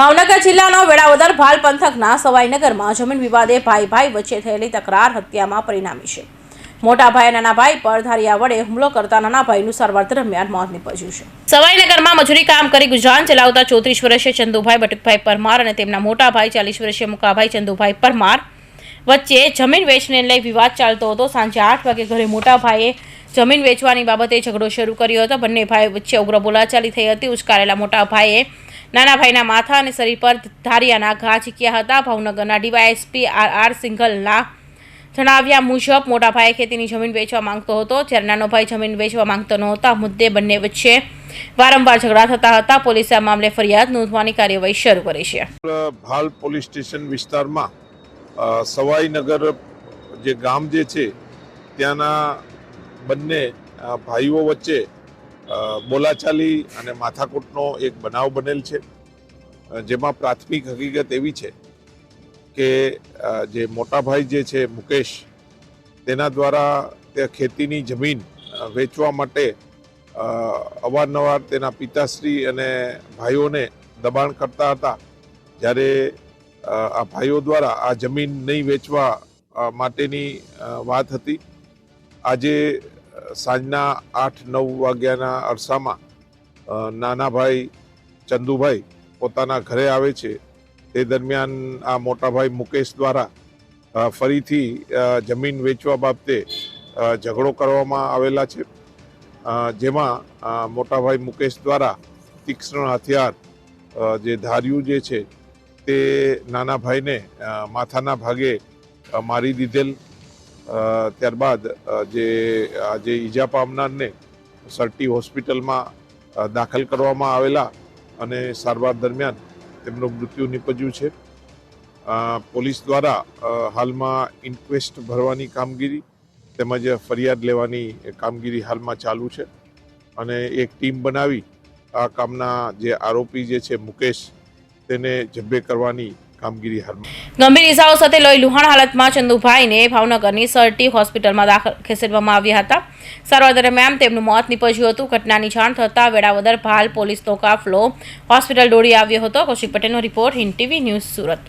ભાવનગર જિલ્લાનો વેળાવદર ભાલ પંથકના સવાઈનગરમાં જમીન વિવાદે ભાઈ ભાઈ વચ્ચે થયેલી તકરાર હત્યામાં પરિણામી છે. મોટા ભાઈ નાના ભાઈ પર ધારિયા વડે હુમલો કરતા નાના ભાઈનું સારવાર દરમિયાન મોત નીપજ્યું છે. સવાઈનગરમાં મજૂરી કામ કરી ગુજરાન ચલાવતા ચોત્રીસ વર્ષીય ચંદુભાઈ બટુકભાઈ પરમાર અને તેમના મોટા ભાઈ ચાલીસ વર્ષીય મુકાભાઈ ચંદુભાઈ પરમાર વચ્ચે જમીન વેચને લઈ વિવાદ ચાલતો હતો. સાંજે આઠ વાગે ઘરે મોટા ભાઈએ જમીન વેચવાની બાબતે ઝઘડો શરૂ કર્યો હતો. બંને ભાઈ વચ્ચે ઉગ્ર બોલાચાલી થઈ હતી. ઉશ્કારેલા મોટા ભાઈએ નાના ભાઈના માથા અને શરીર પર ધારિયાના ઘા ઝીક્યા હતા. ભાવનગરના ડીવાયએસપી આર આર સિંઘલના જણાવ્યા મુજબ મોટા ભાઈ ખેતીની જમીન વેચવા માંગતો હતો. જ્યારે નાનો ભાઈ જમીન વેચવા માંગતો નહોતો, મુદ્દે બંને વચ્ચે વારંવાર ઝઘડા થતા હતા. પોલીસે આ મામલે ફરિયાદ નોંધવાની કાર્યવાહી શરૂ કરી છે. હાલ પોલીસ સ્ટેશન વિસ્તારમાં સવાઈનગર જે ગામ જે છે, ત્યાંના બંને ભાઈઓ વચ્ચે બોલાચાલી અને માથાકૂટનો એક બનાવ બનેલ છે. જેમાં પ્રાથમિક હકીકત એવી છે કે જે મોટા ભાઈ જે છે, મુકેશ, તેના દ્વારા તે ખેતીની જમીન વેચવા માટે અવારનવાર તેના પિતાશ્રી અને ભાઈઓને દબાણ કરતા હતા. જ્યારે આ ભાઈઓ દ્વારા આ જમીન નહીં વેચવા માટેની વાત હતી. આજે સાંજના આઠ નવ વાગ્યાના અરસામાં નાના ભાઈ ચંદુભાઈ પોતાના ઘરે આવે છે. તે દરમિયાન આ મોટાભાઈ મુકેશ દ્વારા ફરીથી જમીન વેચવા બાબતે ઝઘડો કરવામાં આવેલા છે. જેમાં મોટાભાઈ મુકેશ દ્વારા તીક્ષ્ણ હથિયાર જે ધાર્યું જે છે તે નાના ભાઈને માથાના ભાગે મારી દીધેલ. ત્યારબાદ જે, આ જે ઈજા પામનારને સરટી હોસ્પિટલમાં દાખલ કરવામાં આવેલા અને સારવાર દરમિયાન તેમનું મૃત્યુ નીપજ્યું છે. પોલીસ દ્વારા હાલમાં ઇન્ક્વેસ્ટ ભરવાની કામગીરી તેમજ ફરિયાદ લેવાની કામગીરી હાલમાં ચાલુ છે અને એક ટીમ બનાવી આ કામના જે આરોપી જે છે મુકેશ તેને જબ્બે કરવાની કામગીરી હાલમાં. ગંભીર ઇજાઓ સાથે લઈ લુહાણ હાલતમાં ચંદુભાઈને ભાવનગરની સરટી હોસ્પિટલમાં દાખલ ખસેડવામાં આવ્યા હતા. સારવાર દરમિયાન તેમનું મોત નીપજ્યું હતું. ઘટનાની જાણ થતાં વેળાવદર ભાલ પોલીસનો કાફલો હોસ્પિટલ દોડી આવ્યો હતો. કૌશિક પટેલનો report Hind TV news Surat.